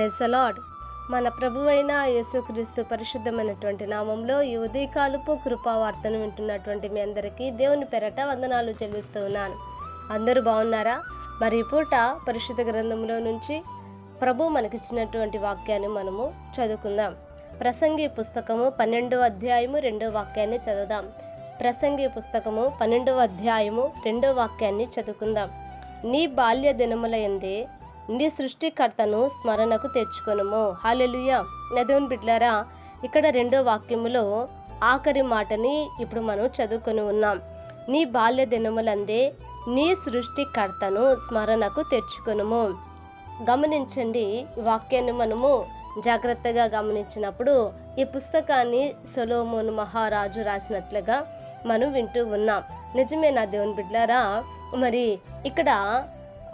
అలాడ్ మన ప్రభువైన యేసుక్రీస్తు పరిశుద్ధమైనటువంటి నామంలో ఈ ఉదయకాలపు కృపావార్తను వింటున్నటువంటి మీ అందరికీ దేవుని పెరట వందనాలు చెల్లిస్తూ ఉన్నాను. అందరూ బాగున్నారా? మరి పూట పరిశుద్ధ గ్రంథంలో నుంచి ప్రభు మనకిచ్చినటువంటి వాక్యాన్ని మనము చదువుకుందాం. ప్రసంగి పుస్తకము పన్నెండవ అధ్యాయము రెండో వాక్యాన్ని చదువుదాం. ప్రసంగి పుస్తకము పన్నెండవ అధ్యాయము రెండో వాక్యాన్ని చదువుకుందాం. నీ బాల్య దినముల ఎందే నీ సృష్టికర్తను స్మరణకు తెచ్చుకొనుము. హాలెలుయ నదేవుని బిడ్లారా ఇక్కడ రెండో వాక్యములో ఆఖరి మాటని ఇప్పుడు మనం చదువుకొని ఉన్నాం. నీ బాల్య దినములందే నీ సృష్టికర్తను స్మరణకు తెచ్చుకొనుము. గమనించండి ఈ వాక్యాన్ని మనము జాగ్రత్తగా గమనించినప్పుడు ఈ పుస్తకాన్ని సొలోమోను మహారాజు రాసినట్లుగా మనం వింటూ ఉన్నాం. నిజమే నా దేవుని బిడ్డారా మరి ఇక్కడ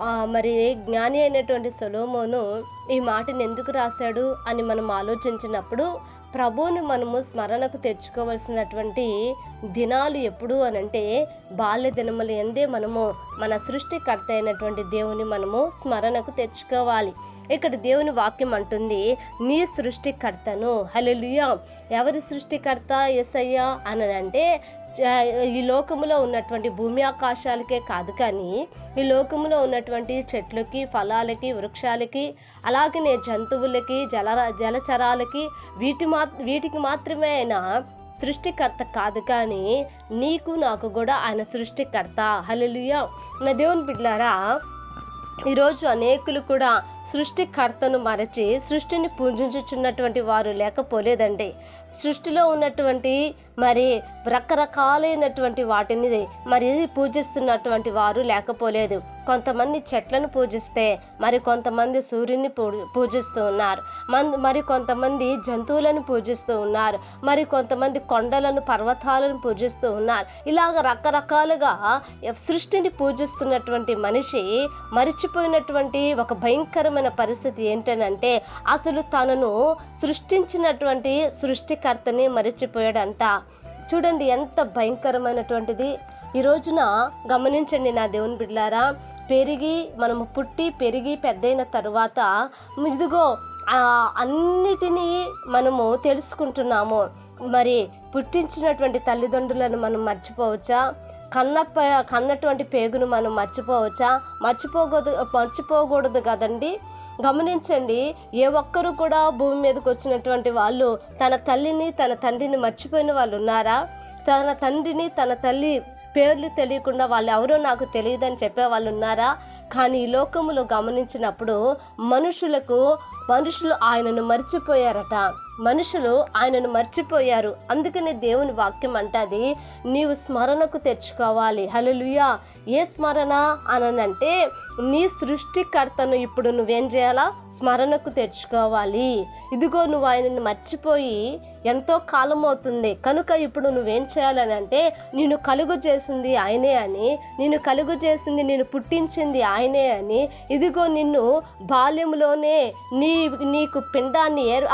మరి జ్ఞాని అయినటువంటి సొలోమోను ఈ మాటను ఎందుకు రాశాడు అని మనం ఆలోచించినప్పుడు ప్రభువుని మనము స్మరణకు తెచ్చుకోవలసినటువంటి దినాలు ఎప్పుడు అనంటే బాల్య దినములు ఎందే మనము మన సృష్టికర్త అయినటువంటి దేవుని మనము స్మరణకు తెచ్చుకోవాలి. ఇక్కడ దేవుని వాక్యం అంటుంది నీ సృష్టికర్తను హల్లెలూయా. ఎవరి సృష్టికర్త? ఎస్ఐయా అని అంటే ఈ లోకములో ఉన్నటువంటి భూమి ఆకాశాలకే కాదు కానీ ఈ లోకములో ఉన్నటువంటి చెట్లకి ఫలాలకి వృక్షాలకి అలాగనే జంతువులకి జల జలచరాలకి వీటి మా వీటికి మాత్రమే అయినా సృష్టికర్త కాదు కానీ నీకు నాకు కూడా ఆయన సృష్టికర్త. హలలుయ నా దేవుని బిడ్లారా ఈరోజు అనేకులు కూడా సృష్టికర్తను మరచి సృష్టిని పూజించుచున్నటువంటి వారు లేకపోలేదండి. సృష్టిలో ఉన్నటువంటి మరి రకరకాలైనటువంటి వాటిని మరి పూజిస్తున్నటువంటి వారు లేకపోలేదు. కొంతమంది చెట్లను పూజిస్తే మరి కొంతమంది సూర్యుని పూ- పూజిస్తూ ఉన్నారు. మన్ మరి కొంతమంది జంతువులను పూజిస్తూ ఉన్నారు. మరి కొంతమంది కొండలను పర్వతాలను పూజిస్తూ ఉన్నారు. ఇలాగ రకరకాలుగా సృష్టిని పూజిస్తున్నటువంటి మనిషి మరిచిపోయినటువంటి ఒక భయంకరమైన పరిస్థితి ఏంటనంటే అసలు తనను సృష్టించినటువంటి సృష్టికర్తని మరిచిపోయాడంట. చూడండి ఎంత భయంకరమైనటువంటిది. ఈ రోజున గమనించండి నా దేవుని బిడ్లారా పెరిగి మనము పుట్టి పెరిగి పెద్దయిన తరువాత ఇదిగో అన్నిటినీ మనము తెలుసుకుంటున్నాము. మరి పుట్టించినటువంటి తల్లిదండ్రులను మనం మర్చిపోవచ్చా? కన్న కన్నటువంటి పేగును మనం మర్చిపోవచ్చా? మర్చిపోకూడదు మర్చిపోకూడదు కదండి. గమనించండి ఏ ఒక్కరు కూడా భూమి మీదకి వచ్చినటువంటి వాళ్ళు తన తల్లిని తన తండ్రిని మర్చిపోయిన వాళ్ళు ఉన్నారా? తన తండ్రిని తన తల్లి పేర్లు తెలియకుండా వాళ్ళు ఎవరో నాకు తెలియదని చెప్పే వాళ్ళు ఉన్నారా? కానీ ఈ లోకములో గమనించినప్పుడు మనుషులకు మనుషులు ఆయనను మర్చిపోయారట. మనుషులు ఆయనను మర్చిపోయారు. అందుకని దేవుని వాక్యం అంటది నీవు స్మరణకు తెచ్చుకోవాలి. హలలుయా ఏ స్మరణ అనంటే నీ సృష్టికర్తను ఇప్పుడు నువ్వేం చేయాలా? స్మరణకు తెచ్చుకోవాలి. ఇదిగో నువ్వు ఆయనను మర్చిపోయి ఎంతో కాలం అవుతుంది. కనుక ఇప్పుడు నువ్వేం చేయాలని అంటే నేను కలుగు చేసింది ఆయనే అని నేను కలుగు చేసింది నేను పుట్టించింది ఆయనే అని ఇదిగో నిన్ను బాల్యంలోనే నీ నీ నీకు పిండాన్ని ఏర్-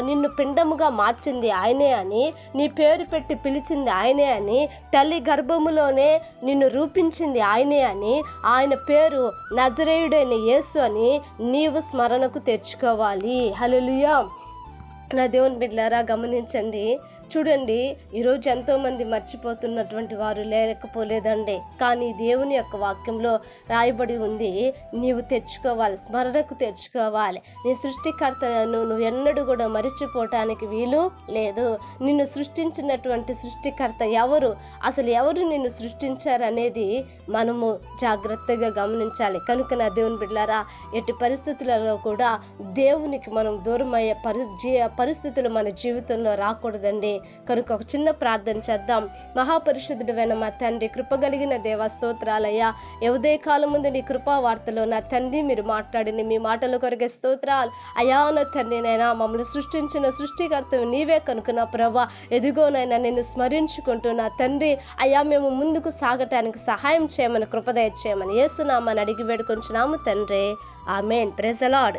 నిన్ను పిండముగా మార్చింది ఆయనే అని నీ పేరు పెట్టి పిలిచింది ఆయనే అని తల్లి గర్భములోనే నిన్ను రూపించింది ఆయనే అని ఆయన పేరు నజరేయుడైన యేసు అని నీవు స్మరణకు తెచ్చుకోవాలి. హలో నా దేవుని బిడ్డారా గమనించండి. చూడండి ఈరోజు ఎంతోమంది మర్చిపోతున్నటువంటి వారు లేకపోలేదండి. కానీ దేవుని యొక్క వాక్యంలో రాయబడి ఉంది నీవు తెచ్చుకోవాలి స్మరణకు తెచ్చుకోవాలి. నీ సృష్టికర్తను నువ్వు ఎన్నడూ కూడా మరిచిపోవటానికి వీలు లేదు. నిన్ను సృష్టించినటువంటి సృష్టికర్త ఎవరు? అసలు ఎవరు నిన్ను సృష్టించారనేది మనము జాగ్రత్తగా గమనించాలి. కనుక నా దేవుని బిడ్డారా ఎట్టి పరిస్థితులలో కూడా దేవునికి మనం దూరమయ్యే పరి పరిస్థితులు మన జీవితంలో రాకూడదండి. కనుక ఒక చిన్న ప్రార్థన చేద్దాం. మహాపరిశుద్ధుడైన మా తండ్రి కృపగలిగిన దేవ స్తోత్రాలయ్యా. ఉదయ కాలం ముందు నీ కృపా వార్తలో నా తండ్రి మీరు మాట్లాడిన మీ మాటలు కొరిగే స్తోత్రాలు. అయా నా తండ్రి నైనా మమ్మల్ని సృష్టించిన సృష్టికర్త నీవే కనుక నా ప్రభా. ఎదుగోనైనా నేను స్మరించుకుంటూ నా తండ్రి అయ్యా మేము ముందుకు సాగటానికి సహాయం చేయమని కృపదయ చేయమని ఏసునామని అడిగి వేడుకొంచున్నాము తండ్రి. ఆమెన్. ప్రెజలాడ్